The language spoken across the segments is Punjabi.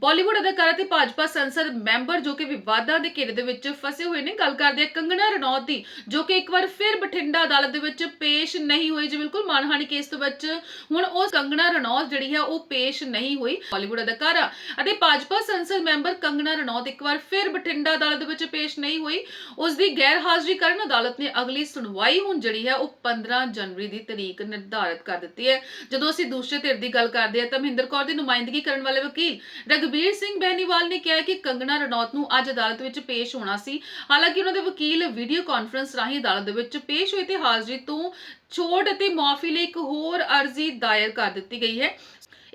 ਬਾਲੀਵੁੱਡ ਅਦਾਕਾਰਾ ਤੇ ਭਾਜਪਾ ਸੰਸਦ ਮੈਂਬਰ ਜੋ ਕਿ ਵਿਵਾਦਾਂ ਦੇ ਘੇਰੇ ਦੇ ਵਿੱਚ ਫਸੇ ਹੋਏ ਨੇ, ਗੱਲ ਕਰਦੇ ਆ ਕੰਗਨਾ ਰਣੌਤ ਦੀ, ਜੋ ਕਿ ਇੱਕ ਵਾਰ ਫਿਰ ਬਠਿੰਡਾ ਅਦਾਲਤ ਦੇ ਵਿੱਚ ਪੇਸ਼ ਨਹੀਂ ਹੋਈ ਜੀ ਬਿਲਕੁਲ, ਮਾਨਹਾਨੀ ਕੇਸ ਦੇ ਵਿੱਚ ਹੁਣ ਉਹ ਕੰਗਨਾ ਰਣੌਤ ਜਿਹੜੀ ਹੈ, ਉਹ ਪੇਸ਼ ਨਹੀਂ ਹੋਈ, ਬਾਲੀਵੁੱਡ ਅਦਾਕਾਰਾ ਅਤੇ ਭਾਜਪਾ ਸੰਸਦ ਮੈਂਬਰ ਕੰਗਣਾ ਰਣੌਤ ਇੱਕ ਵਾਰ ਫਿਰ ਬਠਿੰਡਾ ਅਦਾਲਤ ਦੇ ਵਿੱਚ ਪੇਸ਼ ਨਹੀਂ ਹੋਈ। ਉਸ ਦੀ ਗੈਰ ਹਾਜ਼ਰੀ ਕਾਰਨ ਅਦਾਲਤ ਨੇ ਅਗਲੀ ਸੁਣਵਾਈ ਹੁਣ ਜਿਹੜੀ ਹੈ, ਉਹ 15 ਜਨਵਰੀ ਦੀ ਤਰੀਕ ਨਿਰਧਾਰਿਤ ਕਰ ਦਿੱਤੀ ਹੈ। ਜਦੋਂ ਅਸੀਂ ਦੂਸਰੇ ਧਿਰ ਦੀ ਗੱਲ ਕਰਦੇ ਹਾਂ, ਤਾਂ ਮਹਿੰਦਰ ਕੌਰ ਦੀ ਨੁਮਾਇੰਦਗੀ ਕਰਨ ਵਾਲੇ ਵਕੀਲ ਰਗਬੀਰ ਸਿੰਘ ਬੈਨੀਵਾਲ ਨੇ ਕਿਹਾ ਕਿ ਕੰਗਣਾ ਰਣੌਤ ਨੂੰ ਅੱਜ ਅਦਾਲਤ ਵਿੱਚ ਪੇਸ਼ ਹੋਣਾ ਸੀ। ਹਾਲਾਂਕਿ ਉਹਨਾਂ ਦੇ ਵਕੀਲ ਵੀਡੀਓ ਕਾਨਫਰੰਸ ਰਾਹੀਂ ਅਦਾਲਤ ਦੇ ਵਿੱਚ ਪੇਸ਼ ਹੋਏ ਤੇ ਹਾਜ਼ਰੀ ਤੋਂ ਛੋਟ ਅਤੇ ਮੁਆਫੀ ਲਈ ਇੱਕ ਹੋਰ ਅਰਜ਼ੀ ਦਾਇਰ ਕਰ ਦਿੱਤੀ ਗਈ ਹੈ।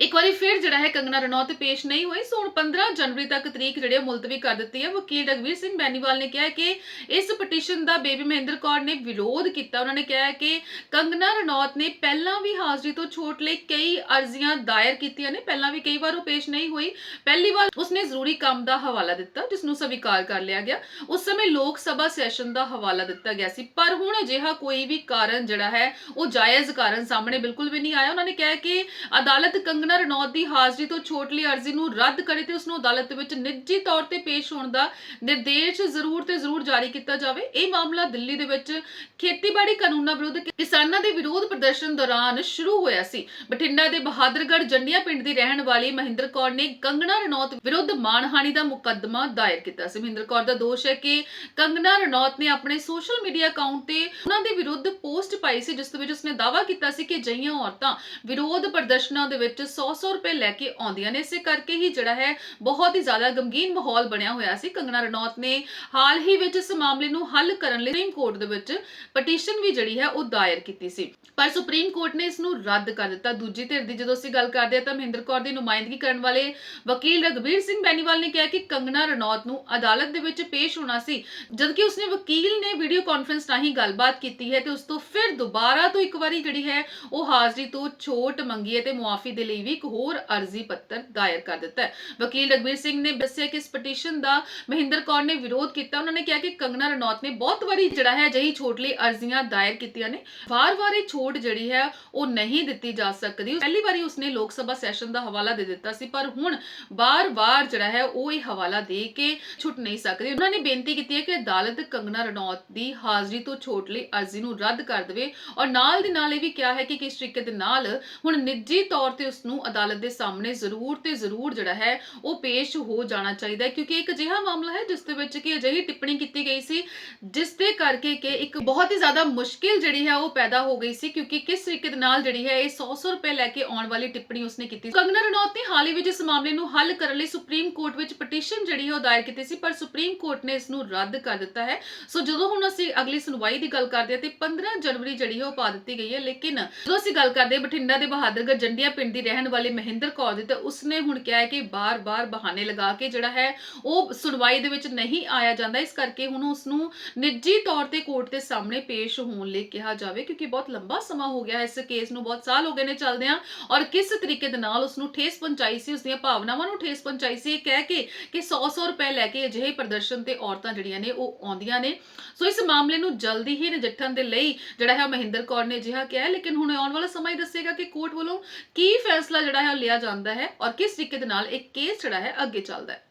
ਇੱਕ ਵਾਰੀ ਫਿਰ ਜਿਹੜਾ ਹੈ ਕੰਗਨਾ ਰਣੌਤ ਪੇਸ਼ ਨਹੀਂ ਹੋਈ, ਸੋ ਹੁਣ 15 ਜਨਵਰੀ ਤੱਕ ਤਰੀਕ ਜਿਹੜੇ ਆ ਮੁਲਤਵੀ ਕਰ ਦਿੱਤੀ ਹੈ। ਵਕੀਲ ਰਗਵੀਰ ਸਿੰਘ ਬੈਨੀਵਾਲ ਨੇ ਕਿਹਾ ਕਿ ਇਸ ਪਟੀਸ਼ਨ ਦਾ ਬੇਬੀ ਮਹਿੰਦਰ ਕੌਰ ਨੇ ਵਿਰੋਧ ਕੀਤਾ। ਉਹਨਾਂ ਨੇ ਕਿਹਾ ਕਿ ਕੰਗਨਾ ਰਣੌਤ ਨੇ ਪਹਿਲਾਂ ਵੀ ਹਾਜ਼ਰੀ ਤੋਂ ਛੋਟ ਲਈ ਕਈ ਅਰਜ਼ੀਆਂ ਦਾਇਰ ਕੀਤੀਆਂ ਨੇ। ਪਹਿਲਾਂ ਵੀ ਕਈ ਵਾਰ ਉਹ ਪੇਸ਼ ਨਹੀਂ ਹੋਈ। ਪਹਿਲੀ ਵਾਰ ਉਸਨੇ ਜ਼ਰੂਰੀ ਕੰਮ ਦਾ ਹਵਾਲਾ ਦਿੱਤਾ, ਜਿਸ ਨੂੰ ਸਵੀਕਾਰ ਕਰ ਲਿਆ ਗਿਆ। ਉਸ ਸਮੇਂ ਲੋਕ ਸਭਾ ਸੈਸ਼ਨ ਦਾ ਹਵਾਲਾ ਦਿੱਤਾ ਗਿਆ ਸੀ। ਪਰ ਹੁਣ ਅਜਿਹਾ ਕੋਈ ਵੀ ਕਾਰਨ ਜਿਹੜਾ ਹੈ, ਉਹ ਜਾਇਜ਼ ਕਾਰਨ ਸਾਹਮਣੇ ਬਿਲਕੁਲ ਵੀ ਨਹੀਂ ਆਇਆ। ਉਹਨਾਂ ਨੇ ਕਿਹਾ ਕਿ ਅਦਾਲਤ ਕੰਗਨਾ ਰਣੌਤ ਦੀ ਹਾਜ਼ਰੀ ਤੋਂ ਛੋਟ ਲਈ ਅਰਜ਼ੀ ਨੂੰ ਰੱਦ ਕਰੇ ਤੇ ਉਸ ਨੂੰ ਅਦਾਲਤ ਵਿੱਚ ਨਿੱਜੀ ਤੌਰ ਤੇ ਪੇਸ਼ ਹੋਣ ਦਾ ਨਿਰਦੇਸ਼ ਜ਼ਰੂਰ ਤੇ ਜ਼ਰੂਰ ਜਾਰੀ ਕੀਤਾ ਜਾਵੇ। ਇਹ ਮਾਮਲਾ ਦਿੱਲੀ ਦੇ ਵਿੱਚ ਖੇਤੀਬਾੜੀ ਕਾਨੂੰਨਾਂ ਵਿਰੁੱਧ ਕਿਸਾਨਾਂ ਦੇ ਵਿਰੋਧ ਪ੍ਰਦਰਸ਼ਨ ਦੌਰਾਨ ਸ਼ੁਰੂ ਹੋਇਆ ਸੀ। ਬਠਿੰਡਾ ਦੇ ਬਹਾਦਰਗੜ੍ਹ ਜੰਡੀਆਂ ਪਿੰਡ ਦੀ ਰਹਿਣ ਵਾਲੀ ਮਹਿੰਦਰ ਕੌਰ ਨੇ ਕੰਗਨਾ ਰਣੌਤ ਵਿਰੁੱਧ ਮਾਣਹਾਨੀ ਦਾ ਮੁਕੱਦਮਾ ਦਾਇਰ ਕੀਤਾ ਸੀ। ਮਹਿੰਦਰ ਕੌਰ ਦਾ ਦੋਸ਼ ਹੈ ਕਿ ਕੰਗਨਾ ਰਣੌਤ ਨੇ ਆਪਣੇ ਸੋਸ਼ਲ ਮੀਡੀਆ ਅਕਾਊਂਟ ਤੇ ਉਹਨਾਂ ਦੇ ਵਿਰੁੱਧ ਪੋਸਟ ਪਾਈ ਸੀ, ਜਿਸ ਦੇ ਵਿੱਚ ਉਸਨੇ ਦਾਅਵਾ ਕੀਤਾ ਸੀ ਕਿ ਜਈਆਂ ਔਰਤਾਂ ਵਿਰੋਧ ਪ੍ਰਦਰਸ਼ਨਾਂ ਦੇ ਵਿੱਚ 100-100 ਰੁਪਏ ਲੈ ਕੇ ਆਉਂਦੀਆਂ ਨੇ। ਇਸੇ ਕਰਕੇ ਹੀ ਜਿਹੜਾ ਹੈ, ਬਹੁਤ ਹੀ ਜ਼ਿਆਦਾ ਗਮਗੀਨ ਮਾਹੌਲ ਬਣਿਆ ਹੋਇਆ ਸੀ। ਕੰਗਣਾ ਰਣੌਤ ਨੇ ਹਾਲ ਹੀ ਵਿੱਚ ਇਸ ਮਾਮਲੇ ਨੂੰ ਹੱਲ ਕਰਨ ਲਈ ਸੁਪਰੀਮ ਕੋਰਟ ਦੇ ਵਿੱਚ ਪਟੀਸ਼ਨ ਵੀ ਜਿਹੜੀ ਹੈ, ਉਹ ਦਾਇਰ ਕੀਤੀ ਸੀ। ਪਰ ਸੁਪਰੀਮ ਕੋਰਟ ਨੇ ਇਸ ਨੂੰ ਰੱਦ ਕਰ ਦਿੱਤਾ। ਦੂਜੀ ਧਿਰ ਦੀ ਜਦੋਂ ਅਸੀਂ ਗੱਲ ਕਰਦੇ ਹਾਂ ਤਾਂ ਮਹਿੰਦਰ ਕੌਰ ਦੀ ਨੁਮਾਇੰਦਗੀ ਕਰਨ ਵਾਲੇ ਵਕੀਲ ਰਗਬੀਰ ਸਿੰਘ ਬੈਨੀਵਾਲ ਨੇ ਕਿਹਾ ਕਿ ਕੰਗਣਾ ਰਣੌਤ ਨੂੰ ਅਦਾਲਤ ਦੇ ਵਿੱਚ ਪੇਸ਼ ਹੋਣਾ ਸੀ। ਜਦਕਿ ਉਸਨੇ ਵਕੀਲ ਨੇ ਵੀਡੀਓ ਕਾਨਫਰੰਸ ਰਾਹੀਂ ਗੱਲਬਾਤ ਕੀਤੀ ਹੈ ਤੇ ਉਸ ਤੋਂ ਫਿਰ ਦੁਬਾਰਾ ਤੋਂ ਇੱਕ ਵਾਰੀ ਜਿਹੜੀ ਹੈ, ਉਹ ਹਾਜ਼ਰੀ ਤੋਂ ਛੋਟ ਮੰਗੀ ਹੈ ਤੇ ਮੁਆਫੀ ਦੇ ਲਈ ਵੀ ਇੱਕ ਹੋਰ ਅਰਜ਼ੀ ਪੱਤਰ ਦਾਇਰ ਕਰ ਦਿੱਤਾ ਹੈ। ਵਕੀਲ ਰਗਬੀਰ ਸਿੰਘ ਨੇ ਦੱਸਿਆ ਕਿ ਇਸ ਪਟੀਸ਼ਨ ਦਾ ਮਹਿੰਦਰ ਕੌਰ ਨੇ ਵਿਰੋਧ ਕੀਤਾ। ਉਹਨਾਂ ਨੇ ਕਿਹਾ ਕਿ ਕੰਗਨਾ ਰਣੌਤ ਨੇ ਬਹੁਤ ਵਾਰੀ ਜਿਹੜਾ ਹੈ ਜਹੀ ਛੋਟ ਲਈ ਅਰਜ਼ੀਆਂ ਦਾਇਰ ਕੀਤੀਆਂ ਨੇ। ਵਾਰ-ਵਾਰ ਇਹ ਛੋਟ ਜਿਹੜੀ ਹੈ ਉਹ ਨਹੀਂ ਦਿੱਤੀ ਜਾ ਸਕਦੀ। ਪਹਿਲੀ ਵਾਰੀ ਉਸਨੇ ਲੋਕ ਸਭਾ ਸੈਸ਼ਨ ਦਾ ਹਵਾਲਾ ਦੇ ਦਿੱਤਾ ਸੀ, ਪਰ ਹੁਣ ਵਾਰ ਵਾਰ ਜਿਹੜਾ ਹੈ ਉਹ ਇਹ ਹਵਾਲਾ ਦੇ ਕੇ ਛੁੱਟ ਨਹੀਂ ਸਕਦੀ। ਉਹਨਾਂ ਨੇ ਬੇਨਤੀ ਕੀਤੀ ਹੈ ਕਿ ਅਦਾਲਤ ਕੰਗਨਾ ਰਣੌਤ ਦੀ ਹਾਜ਼ਰੀ ਤੋਂ ਛੋਟ ਲਈ ਅਰਜ਼ੀ ਨੂੰ ਰੱਦ ਕਰ ਦੇਵੇ। ਔਰ ਨਾਲ ਦੀ ਨਾਲ ਇਹ ਵੀ ਕਿਹਾ ਹੈ ਕਿ ਕਿਸ ਤਰੀਕੇ ਦੇ ਨਾਲ ਹੁਣ ਨਿੱਜੀ ਤੌਰ ਤੇ ਉਸ ਨੂੰ ਅਦਾਲਤ ਦੇ ਸਾਹਮਣੇ ਜ਼ਰੂਰ ਤੇ ਜ਼ਰੂਰ ਜਿਹੜਾ ਹੈ ਉਹ ਪੇਸ਼ ਹੋ ਜਾਣਾ ਚਾਹੀਦਾ ਹੈ, ਕਿਉਂਕਿ ਇੱਕ ਅਜਿਹਾ ਮਾਮਲਾ ਹੈ ਜਿਸ ਦੇ ਵਿੱਚ ਕਿ ਅਜਿਹੀ ਟਿੱਪਣੀ ਕੀਤੀ ਗਈ ਸੀ ਜਿਸ ਦੇ ਕਰਕੇ ਕਿ ਇੱਕ ਬਹੁਤ ਹੀ ਜ਼ਿਆਦਾ ਮੁਸ਼ਕਿਲ ਜਿਹੜੀ ਹੈ ਉਹ ਪੈਦਾ ਹੋ ਗਈ ਸੀ, ਕਿਉਂਕਿ ਕਿਸ ਤਰੀਕੇ ਦੇ ਨਾਲ ਜਿਹੜੀ ਹੈ ਇਹ 100-100 ਰੁਪਏ ਲੈ ਕੇ ਆਉਣ ਵਾਲੀ ਟਿੱਪਣੀ ਉਸਨੇ ਕੀਤੀ ਕੰਗਨਾ ਰਣੌਤ ਨੇ ਹਾਲ ਹੀ ਵਿੱਚ ਇਸ ਮਾਮਲੇ ਨੂੰ ਹੱਲ ਕਰਨ ਲਈ ਸੁਪਰੀਮ ਕੋਰਟ ਵਿੱਚ ਪਟੀਸ਼ਨ ਜਿਹੜੀ ਹੈ ਉਹ ਦਾਇਰ ਕੀਤੀ ਸੀ, ਪਰ ਸੁਪਰੀਮ ਕੋਰਟ ਨੇ ਇਸ ਨੂੰ ਰੱਦ ਕਰ ਦਿੱਤਾ ਹੈ। ਸੋ ਜਦੋਂ ਹੁਣ ਅਸੀਂ ਅਗਲੀ ਸੁਣਵਾਈ ਦੀ ਗੱਲ ਕਰਦੇ ਹਾਂ ਤੇ 15 ਜਨਵਰੀ ਜਿਹੜੀ ਹੈ ਉਹ ਪਾ ਦਿੱਤੀ ਗਈ ਹੈ, ਲੇਕਿਨ ਜਦੋਂ ਅਸੀਂ ਗੱਲ ਕਰਦੇ ਹਾਂ ਬਠਿੰਡਾ ਦੇ ਬਹਾਦਰਗੜ੍ਹ ਜੰਡੀਆਂ ਪਿੰਡ ਦੀ ਰਹਿਣ ਵਾਲੇ ਮਹਿੰਦਰ ਕੌਰ ਦੀ, ਤਾਂ ਉਸਨੇ ਹੁਣ ਕਿਹਾ ਹੈ ਕਿ ਬਾਰ-ਬਾਰ ਬਹਾਨੇ ਲਗਾ ਕੇ ਜਿਹੜਾ ਹੈ ਉਹ ਸੁਣਵਾਈ ਦੇ ਵਿੱਚ ਨਹੀਂ ਆਇਆ ਜਾਂਦਾ। ਇਸ ਕਰਕੇ ਹੁਣ ਉਸ ਨੂੰ ਨਿੱਜੀ ਤੌਰ ਤੇ ਕੋਰਟ ਦੇ ਸਾਹਮਣੇ ਪੇਸ਼ ਹੋਣ ਲਈ ਕਿਹਾ ਜਾਵੇ, ਕਿਉਂਕਿ ਬਹੁਤ ਲੰਬਾ ਸਮਾਂ ਹੋ ਗਿਆ ਇਸ ਕੇਸ ਨੂੰ, ਬਹੁਤ ਸਾਲ ਹੋ ਗਏ ਨੇ ਚੱਲਦਿਆਂ, ਔਰ ਕਿਸ ਤਰੀਕੇ ਦੇ ਨਾਲ ਉਸ ਨੂੰ ਠੇਸ ਪਹੁੰਚਾਈ ਸੀ ਉਸ ਦੀਆਂ ਭਾਵਨਾਵਾਂ ਨੂੰ ਠੇਸ ਪਹੁੰਚਾਈ ਸੀ, ਇਹ ਕਹਿ ਕੇ ਕਿ 100-100 ਰੁਪਏ ਲੈ ਕੇ ਅਜਿਹੇ ਪ੍ਰਦਰਸ਼ਨ ਤੇ ਔਰਤਾਂ ਜਿਹੜੀਆਂ ਨੇ, ਉਹ ਆਉਂਦੀਆਂ ਨੇ। ਸੋ ਇਸ ਮਾਮਲੇ ਨੂੰ ਜਲਦੀ ਹੀ ਨਜਿੱਠਣ ਦੇ ਲਈ ਜਿਹੜਾ ਹੈ ਮਹਿੰਦਰ ਕੌਰ ਨੇ ਅਜਿਹਾ ਕਿਹਾ ਲੇਕਿਨ ਹੁਣ ਆਉਣ ਵਾਲਾ ਸਮਾਂ ਹੀ ਦੱਸੇਗਾ ਕਿ ਕੋਰਟ ਵੱਲੋਂ ਕੀ ਫੈਸਲਾ ਜਿਹੜਾ ਹੈ ਉਹ ਲਿਆ ਜਾਂਦਾ ਹੈ, ਔਰ ਕਿਸ ਤਰੀਕੇ ਦੇ ਨਾਲ ਇਹ ਕੇਸ ਜਿਹੜਾ ਹੈ ਅੱਗੇ ਚੱਲਦਾ ਹੈ।